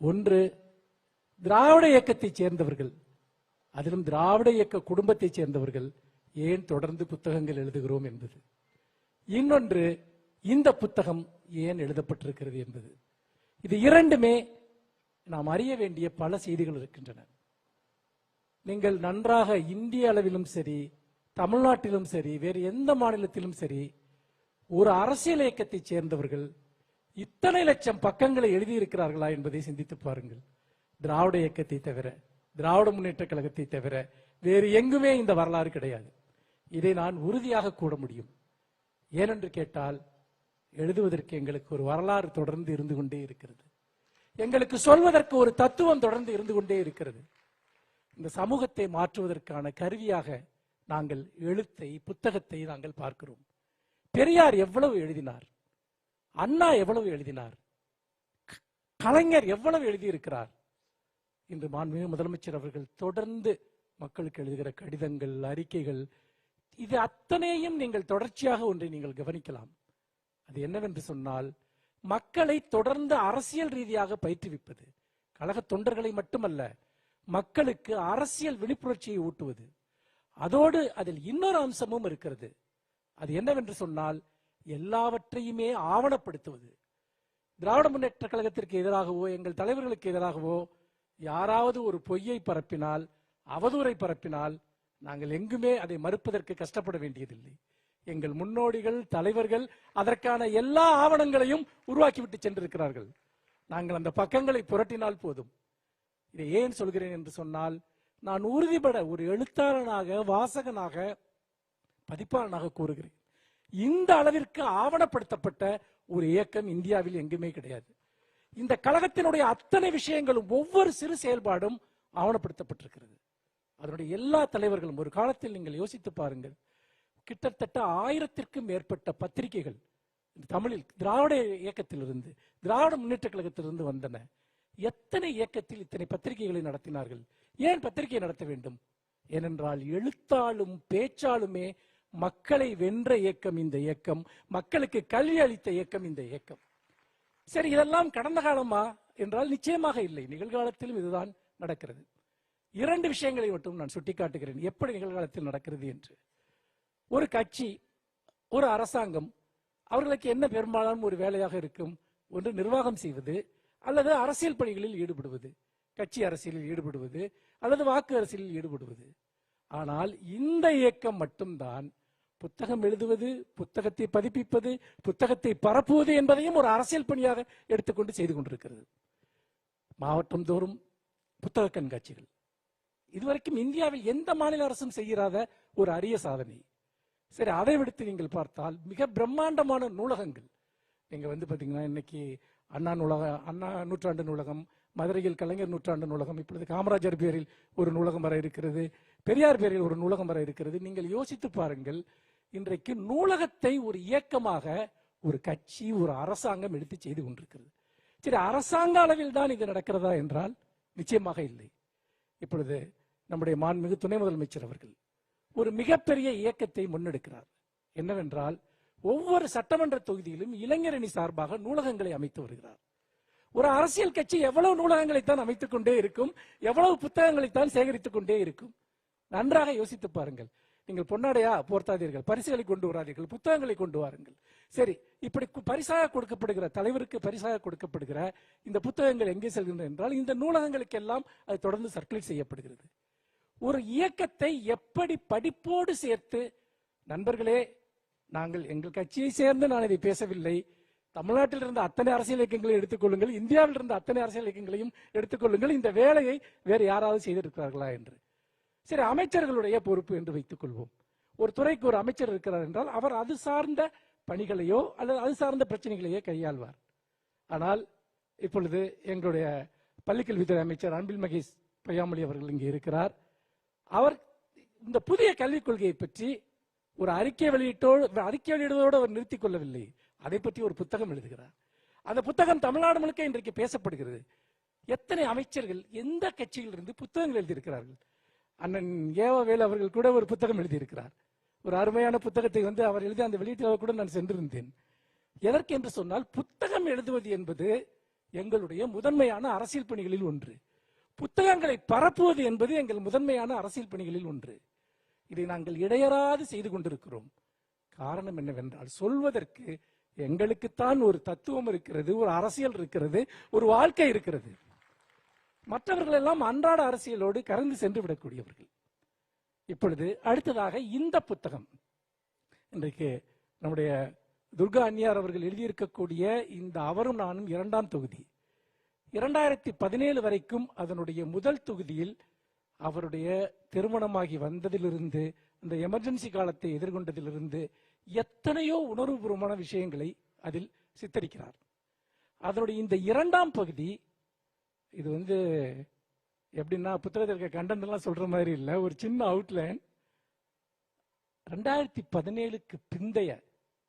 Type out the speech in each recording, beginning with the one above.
ஒன்று திராவிட இயக்கத்தைச் சேர்ந்தவர்கள். அதிலும் திராவிட இயக்க குடும்பத்தைச் சேர்ந்தவர்கள் ஏன் தொடர்ந்து புத்தகங்கள் எழுதுகிறோம் என்பது. இன்னொன்று இந்த புத்தகம் ஏன் எழுதப்பட்டிருக்கிறது என்பது. இது இரண்டுமே நாம் அறிய வேண்டிய பல செய்திகள் இருக்கின்றன. நீங்கள் நன்றாக இந்திய அளவிலும் சரி தமிழ்நாட்டிலும் சரி வேறு எந்த மாநிலத்திலும் சரி ஒரு அரசியல் இயக்கத்தைச் சேர்ந்தவர்கள் இத்தனை லட்சம் பக்கங்களை எழுதியிருக்கிறார்களா என்பதை சிந்தித்து பாருங்கள். திராவிட இயக்கத்தை தவிர திராவிட முன்னேற்ற கழகத்தை தவிர வேறு எங்குமே இந்த வரலாறு கிடையாது. இதை நான் உறுதியாக கூற முடியும். ஏனென்று கேட்டால் எழுதுவதற்கு எங்களுக்கு ஒரு வரலாறு தொடர்ந்து இருந்து கொண்டே இருக்கிறது. எங்களுக்கு சொல்வதற்கு ஒரு தத்துவம் தொடர்ந்து இருந்து கொண்டே இருக்கிறது. இந்த சமூகத்தை மாற்றுவதற்கான கருவியாக நாங்கள் எழுத்தை புத்தகத்தை நாங்கள் பார்க்கிறோம். பெரியார் எவ்வளவு எழுதினார்? அண்ணா எவ்வளவு எழுதினார்? கலைஞர் எவ்வளவு எழுதியிருக்கிறார்? இன்று மாண்புமிகு முதலமைச்சர் அவர்கள் தொடர்ந்து மக்களுக்கு எழுதுகிற கடிதங்கள் அறிக்கைகள் இது அத்தனையும் நீங்கள் தொடர்ச்சியாக ஒன்றை நீங்கள் கவனிக்கலாம். அது என்னவென்று சொன்னால் மக்களை தொடர்ந்து அரசியல் ரீதியாக பயிற்றுவிப்பது கழக தொண்டர்களை மட்டுமல்ல மக்களுக்கு அரசியல் விழிப்புணர்ச்சியை ஊட்டுவது. அதோடு அதில் இன்னொரு அம்சமும் இருக்கிறது. அது என்னவென்று சொன்னால் எல்லாவற்றையுமே ஆவணப்படுத்துவது. திராவிட முன்னேற்ற கழகத்திற்கு எதிராகவோ எங்கள் தலைவர்களுக்கு எதிராகவோ யாராவது ஒரு பொய்யை பரப்பினால் அவதூறை பரப்பினால் நாங்கள் எங்குமே அதை மறுப்பதற்கு கஷ்டப்பட வேண்டியதில்லை. எங்கள் முன்னோடிகள் தலைவர்கள் அதற்கான எல்லா ஆவணங்களையும் உருவாக்கிவிட்டு சென்றிருக்கிறார்கள். நாங்கள் அந்த பக்கங்களை புரட்டினால் போதும். இதை ஏன் சொல்கிறேன் என்று சொன்னால் நான் உறுதிபட ஒரு எழுத்தாளனாக வாசகனாக பதிப்பாளனாக கூறுகிறேன். இந்த அளவிற்கு ஆவணப்படுத்தப்பட்ட ஒரு இயக்கம் இந்தியாவில் எங்குமே கிடையாது. இந்த கழகத்தினுடைய அத்தனை விஷயங்களும் ஒவ்வொரு சிறு செயல்பாடும் ஆவணப்படுத்தப்பட்டிருக்கிறது. அதனுடைய எல்லா தலைவர்களும் ஒரு காலத்தில் நீங்கள் யோசித்து பாருங்கள் கிட்டத்தட்ட ஆயிரத்திற்கும் மேற்பட்ட பத்திரிகைகள் தமிழில் திராவிட இயக்கத்திலிருந்து திராவிட முன்னேற்ற கழகத்திலிருந்து வந்தன. எத்தனை இயக்கத்தில் இத்தனை பத்திரிகைகளை நடத்தினார்கள்? ஏன் பத்திரிகை நடத்த வேண்டும்? ஏனென்றால் எழுத்தாலும் பேச்சாலுமே மக்களை வென்ற இயக்கம் இந்த இயக்கம் மக்களுக்கு கல்வி அளித்த இயக்கம் இந்த இயக்கம். சரி இதெல்லாம் கடந்த காலமா என்றால் நிச்சயமாக இல்லை. நிகழ்காலத்திலும் இதுதான் நடக்கிறது. இரண்டு விஷயங்களை மட்டும் நான் சுட்டிக்காட்டுகிறேன். எப்படி நிகழ்காலத்தில் நடக்கிறது என்று. ஒரு கட்சி ஒரு அரசாங்கம் அவர்களுக்கு என்ன பெரும்பாலான ஒரு வேலையாக இருக்கும்? ஒன்று நிர்வாகம் செய்வது அல்லது அரசியல் பணிகளில் ஈடுபடுவது கட்சி அரசியலில் ஈடுபடுவது அல்லது வாக்கு அரசியலில் ஈடுபடுவது. ஆனால் இந்த இயக்கம் மட்டும்தான் புத்தகம் எழுதுவது புத்தகத்தை பதிப்பிப்பது புத்தகத்தை பரப்புவது என்பதையும் ஒரு அரசியல் பணியாக எடுத்துக்கொண்டு செய்து கொண்டிருக்கிறது. மாவட்டம் தோறும் புத்தக கண்காட்சிகள். இதுவரைக்கும் இந்தியாவில் எந்த மாநில அரசும் செய்யாத ஒரு அரிய சாதனை. சரி அதை விடுத்து நீங்கள் பார்த்தால் மிக பிரம்மாண்டமான நூலகங்கள். நீங்கள் வந்து பார்த்தீங்கன்னா இன்னைக்கு அண்ணா நூலக அண்ணா நூற்றாண்டு நூலகம் மதுரையில் கலைஞர் நூற்றாண்டு நூலகம் இப்பொழுது காமராஜர் பேரில் ஒரு நூலகம் வர இருக்கிறது பெரியார் பேரில் ஒரு நூலகம் வர இருக்கிறது. நீங்கள் யோசித்து பாருங்கள் இன்றைக்கு நூலகத்தை ஒரு இயக்கமாக ஒரு கட்சி ஒரு அரசாங்கம் எடுத்து செய்து கொண்டிருக்கிறது. சரி அரசாங்க அளவில் தான் இது நடக்கிறதா என்றால் நிச்சயமாக இல்லை. இப்பொழுது நம்முடைய மாண்புமிகு துணை முதலமைச்சர் அவர்கள் ஒரு மிகப்பெரிய இயக்கத்தை முன்னெடுக்கிறார். என்னவென்றால் ஒவ்வொரு சட்டமன்ற தொகுதியிலும் இளைஞரணி சார்பாக நூலகங்களை அமைத்து வருகிறார். ஒரு அரசியல் கட்சி எவ்வளவு நூலகங்களைத்தான் அமைத்துக் கொண்டே இருக்கும் எவ்வளவு புத்தகங்களை தான் சேகரித்துக் கொண்டே இருக்கும்? நன்றாக யோசித்து பாருங்கள். நீங்கள் பொன்னாடையா போர்த்தாதீர்கள் பரிசுகளை கொண்டு வராதீர்கள் புத்தகங்களை கொண்டு வாருங்கள். சரி இப்படி கு- பரிசாக கொடுக்கப்படுகிற தலைவருக்கு பரிசாக கொடுக்கப்படுகிற இந்த புத்தகங்கள் எங்கே செல்கின்றன என்றால் இந்த நூலகங்களுக்கெல்லாம் அது தொடர்ந்து சர்க்குலேட் செய்யப்படுகிறது. ஒரு இயக்கத்தை எப்படி படிப்போடு சேர்த்து நண்பர்களே நாங்கள் எங்கள் கட்சியை சேர்ந்து நான் இதை பேசவில்லை. தமிழ்நாட்டில் இருந்த அத்தனை அரசியல் இயக்கங்களை எடுத்துக்கொள்ளுங்கள் இந்தியாவில் இருந்த அத்தனை அரசியல் இயக்கங்களையும் எடுத்துக்கொள்ளுங்கள் இந்த வேலையை வேறு யாராவது செய்திருக்கிறார்களா என்று. சரி அமைச்சர்களுடைய பொறுப்பு என்று வைத்துக் கொள்வோம் ஒரு துறைக்கு ஒரு அமைச்சர் இருக்கிறார் என்றால் அவர் அது சார்ந்த பணிகளையோ அல்லது அது சார்ந்த பிரச்சனைகளையோ கையாள்வார். ஆனால் இப்பொழுது எங்களுடைய பள்ளிக்கல்வித்துறை அமைச்சர் அன்பில் மகேஷ் பொய்யாமொழி அவர்கள் இங்கே இருக்கிறார். அவர் இந்த புதிய கல்விக் கொள்கையை பற்றி ஒரு அறிக்கை வெளியிட்டோடு அறிக்கை வெளியிடுவதோடு அவர் நிறுத்திக் கொள்ளவில்லை. அதை பற்றி ஒரு புத்தகம் எழுதுகிறார். அந்த புத்தகம் தமிழ்நாடு முழுக்க இன்றைக்கு பேசப்படுகிறது. எத்தனை அமைச்சர்கள் எந்த கட்சியிலிருந்து புத்தகங்கள் எழுதியிருக்கிறார்கள்? அண்ணன் ஏவவேல் அவர்கள் கூட ஒரு புத்தகம் எழுதியிருக்கிறார். ஒரு அருமையான புத்தகத்தை வந்து அவர் எழுதி அந்த வெளியீட்டில் கூட நான் சென்றிருந்தேன். எதற்கு என்று சொன்னால் புத்தகம் எழுதுவது என்பது எங்களுடைய முதன்மையான அரசியல் பணிகளில் ஒன்று. புத்தகங்களை பரப்புவது என்பது எங்கள் முதன்மையான அரசியல் பணிகளில் ஒன்று. இதை நாங்கள் இடையறாது செய்து கொண்டிருக்கிறோம். காரணம் என்னவென்றால் சொல்வதற்கு எங்களுக்குத்தான் ஒரு தத்துவம் இருக்கிறது ஒரு அரசியல் இருக்கிறது ஒரு வாழ்க்கை இருக்கிறது. மற்றவர்கள் எல்லாம் அன்றாட அரசியலோடு கறந்து சென்று விடக்கூடியவர்கள். இப்பொழுது அடுத்ததாக இந்த புத்தகம். இன்றைக்கு நம்முடைய துர்கா அந்நியார் அவர்கள் எழுதியிருக்கக்கூடிய இந்த அவரும் நானும் இரண்டாம் தொகுதி. இரண்டாயிரத்தி பதினேழு வரைக்கும் அதனுடைய முதல் தொகுதியில் அவருடைய திருமணமாகி வந்ததிலிருந்து அந்த எமர்ஜென்சி காலத்தை எதிர்கொண்டதிலிருந்து எத்தனையோ உணர்வுபூர்வமான விஷயங்களை அதில் சித்தரிக்கிறார். அதனுடைய இந்த இரண்டாம் பகுதி இது வந்து எப்படின்னா புத்தகத்தில் இருக்க கண்டென்ட் சொல்ற மாதிரி இல்லை. ஒரு சின்ன அவுட்லைன் ரெண்டாயிரத்தி பதினேழுக்கு பிந்தைய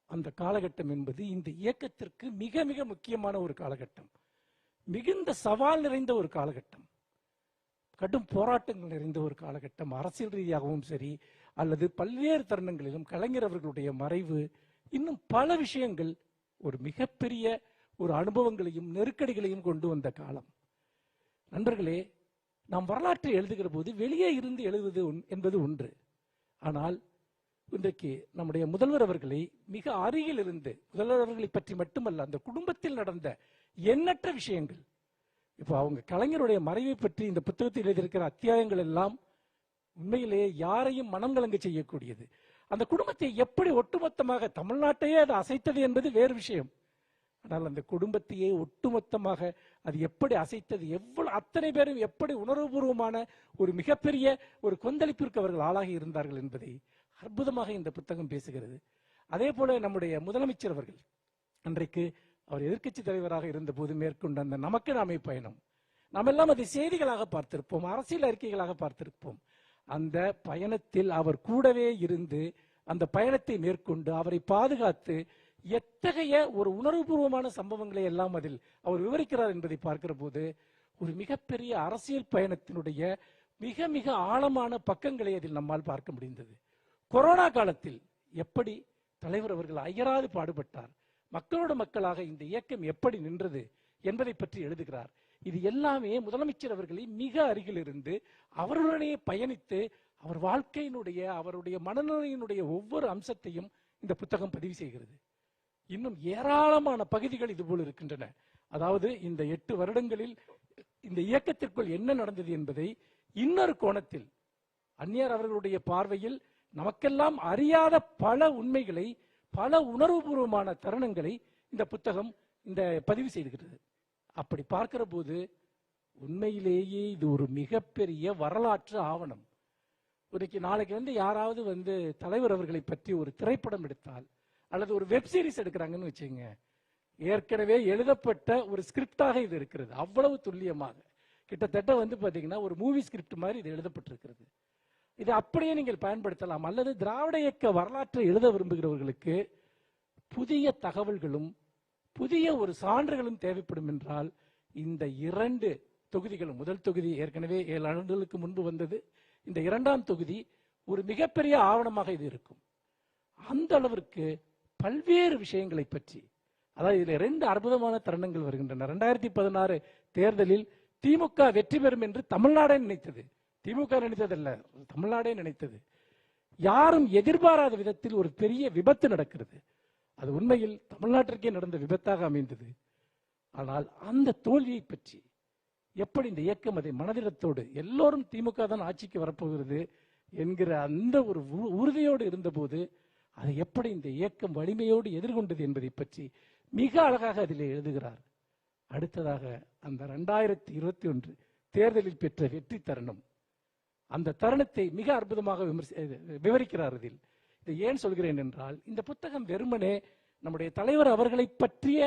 அந்த காலகட்டம் என்பது இந்த இயக்கத்திற்கு மிக மிக முக்கியமான ஒரு காலகட்டம். மிகுந்த சவால் நிறைந்த ஒரு காலகட்டம். கடும் போராட்டங்கள் நிறைந்த ஒரு காலகட்டம். அரசியல் ரீதியாகவும் சரி அல்லது பல்வேறு தருணங்களிலும் கலைஞர் அவர்களுடைய மறைவு இன்னும் பல விஷயங்கள் ஒரு மிகப்பெரிய ஒரு அனுபவங்களையும் நெருக்கடிகளையும் கொண்டு வந்த காலம். நண்பர்களே நாம் வரலாற்றை எழுதுகிற போது வெளியே இருந்து எழுதுவது என்பது ஒன்று. ஆனால் இன்றைக்கு நம்முடைய முதல்வர் அவர்களை மிக அருகில் இருந்து முதல்வர் அவர்களை பற்றி மட்டுமல்ல அந்த குடும்பத்தில் நடந்த எண்ணற்ற விஷயங்கள். இப்போ அவங்க கலைஞருடைய மறைவை பற்றி இந்த புத்தகத்தில் எழுதியிருக்கிற அத்தியாயங்கள் எல்லாம் உண்மையிலேயே யாரையும் மனம் கலங்க செய்யக்கூடியது. அந்த குடும்பத்தை எப்படி ஒட்டுமொத்தமாக தமிழ்நாட்டையே அது அசைத்தது என்பது வேறு விஷயம். ஆனால் அந்த குடும்பத்தையே ஒட்டுமொத்தமாக அது எப்படி அசைத்தது எவ்வளவு அத்தனை பேரும் எப்படி உணர்வுபூர்வமான ஒரு மிகப்பெரிய ஒரு கொந்தளிப்பிற்கு அவர்கள் ஆளாகி இருந்தார்கள் என்பதை அற்புதமாக இந்த புத்தகம் பேசுகிறது. அதே போல நம்முடைய முதலமைச்சர் அவர்கள் அன்றைக்கு அவர் எதிர்க்கட்சி தலைவராக இருந்தபோது மேற்கொண்ட அந்த நமக்கு நாமே பயணம். நாம் எல்லாம் அதை செய்திகளாக பார்த்திருப்போம் அரசியல் அறிக்கைகளாக பார்த்திருப்போம். அந்த பயணத்தில் அவர் கூடவே இருந்து அந்த பயணத்தை மேற்கொண்டு அவரை பாதுகாத்து எத்தகைய ஒரு உணர்வுபூர்வமான சம்பவங்களை எல்லாம் அதில் அவர் விவரிக்கிறார் என்பதை பார்க்கிற போது ஒரு மிகப்பெரிய அரசியல் பயணத்தினுடைய மிக மிக ஆழமான பக்கங்களை அதில் நம்மால் பார்க்க முடிந்தது. கொரோனா காலத்தில் எப்படி தலைவர் அவர்கள் அயராது பாடுபட்டார் மக்களோட மக்களாக இந்த இயக்கம் எப்படி நின்றது என்பதை பற்றி எழுதுகிறார். இது எல்லாமே முதலமைச்சர் அவர்களை மிக அருகில் இருந்து அவருடனே பயணித்து அவர் வாழ்க்கையினுடைய அவருடைய மனநிலையினுடைய ஒவ்வொரு அம்சத்தையும் இந்த புத்தகம் பதிவு செய்கிறது. இன்னும் ஏராளமான பகுதிகள் இதுபோல் இருக்கின்றன. அதாவது இந்த எட்டு வருடங்களில் இந்த இயக்கத்திற்குள் என்ன நடந்தது என்பதை இன்னொரு கோணத்தில் அந்நியர் அவர்களுடைய பார்வையில் நமக்கெல்லாம் அறியாத பல உண்மைகளை பல உணர்வுபூர்வமான தருணங்களை இந்த புத்தகம் இந்த பதிவு செய்துகிறது அப்படி பார்க்கிற போது உண்மையிலேயே இது ஒரு மிகப்பெரிய வரலாற்று ஆவணம். இன்னைக்கு நாளைக்கு வந்து யாராவது வந்து தலைவர் அவர்களை பற்றி ஒரு திரைப்படம் எடுத்தால் அல்லது ஒரு வெப் சீரிஸ் எடுக்கிறாங்கன்னு வச்சுங்க ஏற்கனவே எழுதப்பட்ட ஒரு ஸ்கிரிப்டாக இது இருக்கிறது. அவ்வளவு துல்லியமாக. கிட்டத்தட்ட வந்து பார்த்தீங்கன்னா ஒரு மூவி ஸ்கிரிப்ட் மாதிரி இது எழுதப்பட்டிருக்கிறது. இது அப்படியே நீங்கள் பயன்படுத்தலாம். அல்லது திராவிட இயக்க வரலாற்றை எழுத விரும்புகிறவர்களுக்கு புதிய தகவல்களும் புதிய ஒரு சான்றுகளும் தேவைப்படும் என்றால் இந்த இரண்டு தொகுதிகளும் முதல் தொகுதி ஏற்கனவே ஏழு ஆண்டுகளுக்கு முன்பு வந்தது. இந்த இரண்டாம் தொகுதி ஒரு மிகப்பெரிய ஆவணமாக இது இருக்கும். அந்த அளவிற்கு பல்வேறு விஷயங்களை பற்றி. அதாவது இதில் ரெண்டு அற்புதமான தருணங்கள் வருகின்றன. ரெண்டாயிரத்தி பதினாறு தேர்தலில் திமுக வெற்றி பெறும் என்று தமிழ்நாடே நினைத்தது. திமுக நினைத்ததல்ல தமிழ்நாடே நினைத்தது. யாரும் எதிர்பாராத விதத்தில் ஒரு பெரிய விபத்து நடக்கிறது. அது உண்மையில் தமிழ்நாட்டிற்கே நடந்த விபத்தாக அமைந்தது. ஆனால் அந்த தோல்வியை பற்றி எப்படி இந்த இயக்கம் அதை மனதிடத்தோடு எல்லோரும் திமுக தான் ஆட்சிக்கு வரப்போகிறது என்கிற அந்த ஒரு உறுதியோடு இருந்தபோது அதை எப்படி இந்த இயக்கம் வலிமையோடு எதிர்கொண்டது என்பதை பற்றி மிக அழகாக அதில் எழுதுகிறார். அடுத்ததாக அந்த ரெண்டாயிரத்தி இருபத்தி ஒன்று தேர்தலில் பெற்ற வெற்றி தருணம். அந்த தருணத்தை மிக அற்புதமாக விமர்சி விவரிக்கிறார் இதில். இதை ஏன் சொல்கிறேன் என்றால் இந்த புத்தகம் வெறுமனே நம்முடைய தலைவர் அவர்களை பற்றிய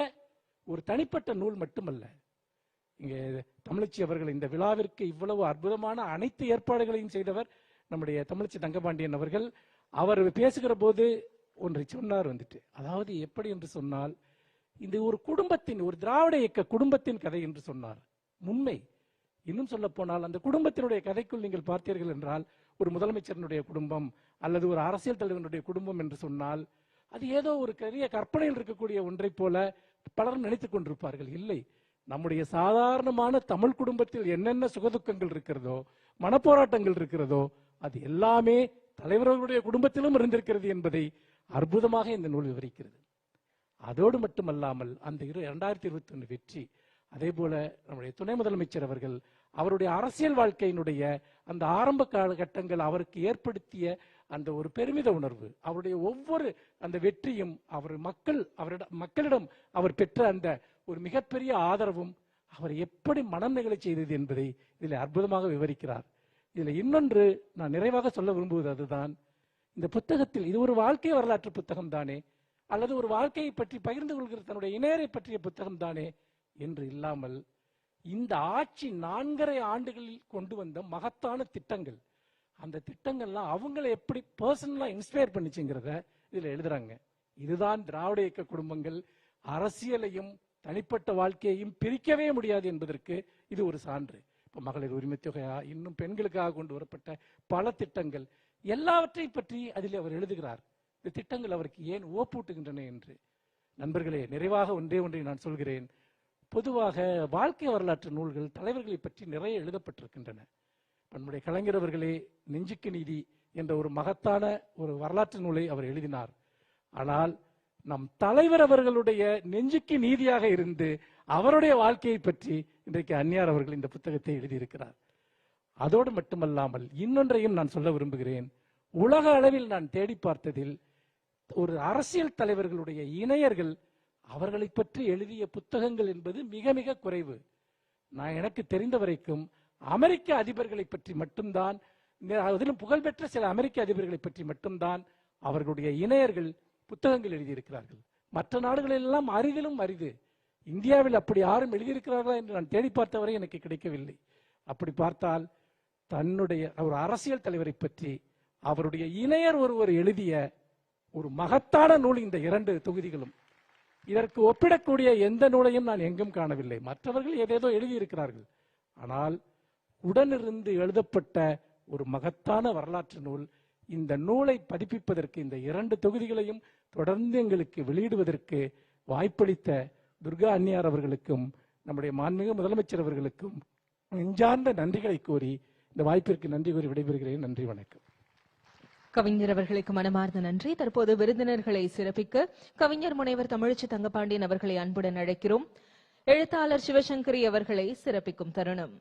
ஒரு தனிப்பட்ட நூல் மட்டுமல்ல. இங்கே தமிழச்சி அவர்கள் இந்த விழாவிற்கு இவ்வளவு அற்புதமான அனைத்து ஏற்பாடுகளையும் செய்தவர் நம்முடைய தமிழச்சி தங்கபாண்டியன் அவர்கள். அவர் பேசுகிற போது ஒன்றை சொன்னார் வந்துட்டு. அதாவது எப்படி என்று சொன்னால் இது ஒரு குடும்பத்தின் ஒரு திராவிட இயக்க குடும்பத்தின் கதை என்று சொன்னார். உண்மை. இன்னும் சொல்ல போனால் அந்த குடும்பத்தினுடைய கதைக்குள் நீங்கள் பார்த்தீர்கள் என்றால் ஒரு முதலமைச்சரினுடைய குடும்பம் அல்லது ஒரு அரசியல் தலைவனுடைய குடும்பம் என்று சொன்னால் அது ஏதோ ஒரு பெரிய கற்பனையில் இருக்கக்கூடிய ஒன்றை போல பலரும் நினைத்துக் கொண்டிருப்பார்கள். இல்லை. நம்முடைய சாதாரணமான தமிழ் குடும்பத்தில் என்னென்ன சுகதுக்கங்கள் இருக்கிறதோ மனப்போராட்டங்கள் இருக்கிறதோ அது எல்லாமே தலைவர்களுடைய குடும்பத்திலும் இருந்திருக்கிறது என்பதை அற்புதமாக இந்த நூல் விவரிக்கிறது. அதோடு மட்டுமல்லாமல் அந்த இரு இரண்டாயிரத்தி இருபத்தி ஒன்று வெற்றி அதே போல நம்முடைய துணை முதலமைச்சர் அவர்கள் அவருடைய அரசியல் வாழ்க்கையினுடைய அந்த ஆரம்ப காலகட்டங்கள் அவருக்கு ஏற்படுத்திய அந்த ஒரு பெருமித உணர்வு அவருடைய ஒவ்வொரு அந்த வெற்றியும் அவர் மக்கள் அவரிடம் மக்களிடம் அவர் பெற்ற அந்த ஒரு மிகப்பெரிய ஆதரவும் அவர் எப்படி மனம் நிகழச் செய்தது என்பதை இதில் அற்புதமாக விவரிக்கிறார். இதில் இன்னொன்று நான் நிறைவாக சொல்ல விரும்புவது அதுதான். இந்த புத்தகத்தில் இது ஒரு வாழ்க்கை வரலாற்று புத்தகம் தானே? அல்லது ஒரு வாழ்க்கையை பற்றி பகிர்ந்து கொள்கிற தன்னுடைய இணையரை பற்றிய புத்தகம் தானே என்று இல்லாமல் இந்த ஆட்சி நான்கரை ஆண்டுகளில் கொண்டு வந்த மகத்தான திட்டங்கள். அந்த திட்டங்கள்லாம் அவங்களை எப்படி பர்சனலாக இன்ஸ்பயர் பண்ணிச்சுங்கிறத இதில் எழுதுறாங்க. இதுதான் திராவிட இயக்க குடும்பங்கள். அரசியலையும் தனிப்பட்ட வாழ்க்கையையும் பிரிக்கவே முடியாது என்பதற்கு இது ஒரு சான்று. மகளிர் உரிமை தொகையா இன்னும் பெண்களுக்காக கொண்டு வரப்பட்ட பல திட்டங்கள் எல்லாவற்றை பற்றி அதில் அவர் எழுதுகிறார். இந்த திட்டங்கள் அவருக்கு ஏன் ஓப்பூட்டுகின்றன என்று. நண்பர்களே நிறைவாக ஒன்றே ஒன்றை நான் சொல்கிறேன். பொதுவாக வாழ்க்கை வரலாற்று நூல்கள் தலைவர்களை பற்றி நிறைய எழுதப்பட்டிருக்கின்றன. நம்முடைய கலைஞர் அவர்களே நெஞ்சுக்கு நீதி என்ற ஒரு மகத்தான ஒரு வரலாற்று நூலை அவர் எழுதினார். ஆனால் நம் தலைவர் அவர்களுடைய நெஞ்சுக்கு நீதியாக இருந்து அவருடைய வாழ்க்கையை பற்றி இன்றைக்கு அந்நியார் அவர்கள் இந்த புத்தகத்தை எழுதியிருக்கிறார். அதோடு மட்டுமல்லாமல் இன்னொன்றையும் நான் சொல்ல விரும்புகிறேன். உலக அளவில் நான் தேடி பார்த்ததில் ஒரு அரசியல் தலைவர்களுடைய இணையர்கள் அவர்களை பற்றி எழுதிய புத்தகங்கள் என்பது மிக மிக குறைவு. நான் எனக்கு தெரிந்த வரைக்கும் அமெரிக்க அதிபர்களை பற்றி மட்டும்தான் அதிலும் புகழ்பெற்ற சில அமெரிக்க அதிபர்களை பற்றி மட்டும்தான் அவர்களுடைய இணையர்கள் புத்தகங்கள் எழுதியிருக்கிறார்கள். மற்ற நாடுகளெல்லாம் அரிதிலும் அரிது. இந்தியாவில் அப்படி யாரும் எழுதியிருக்கிறார்களா என்று நான் தேடி பார்த்தவரை எனக்கு கிடைக்கவில்லை. அப்படி பார்த்தால் தன்னுடைய ஒரு அரசியல் தலைவரை பற்றி அவருடைய இணையர் ஒருவர் எழுதிய ஒரு மகத்தான நூல் இந்த இரண்டு தொகுதிகளும். இதற்கு ஒப்பிடக்கூடிய எந்த நூலையும் நான் எங்கும் காணவில்லை. மற்றவர்கள் ஏதேதோ எழுதியிருக்கிறார்கள். ஆனால் உடனிருந்து எழுதப்பட்ட ஒரு மகத்தான வரலாற்று நூல் இந்த நூலை பதிப்பிப்பதற்கு இந்த இரண்டு தொகுதிகளையும் தொடர்ந்து எங்களுக்கு வெளியிடுவதற்கு வாய்ப்பளித்த துர்கா அன்னியார் அவர்களுக்கும் நம்முடைய மாண்புமிகு முதலமைச்சர் அவர்களுக்கும் நெஞ்சார்ந்த நன்றிகளை கூறி இந்த வாய்ப்பிற்கு நன்றி கூறி விடைபெறுகிறேன். நன்றி வணக்கம். கவிஞர் அவர்களுக்கு மனமார்ந்த நன்றி. தற்போது விருந்தினர்களை சிறப்பிக்க கவிஞர் முனைவர் தமிழிச்சி தங்கபாண்டியன் அவர்களை அன்புடன் அழைக்கிறோம். எழுத்தாளர் சிவசங்கரி அவர்களை சிறப்பிக்கும் தருணம்.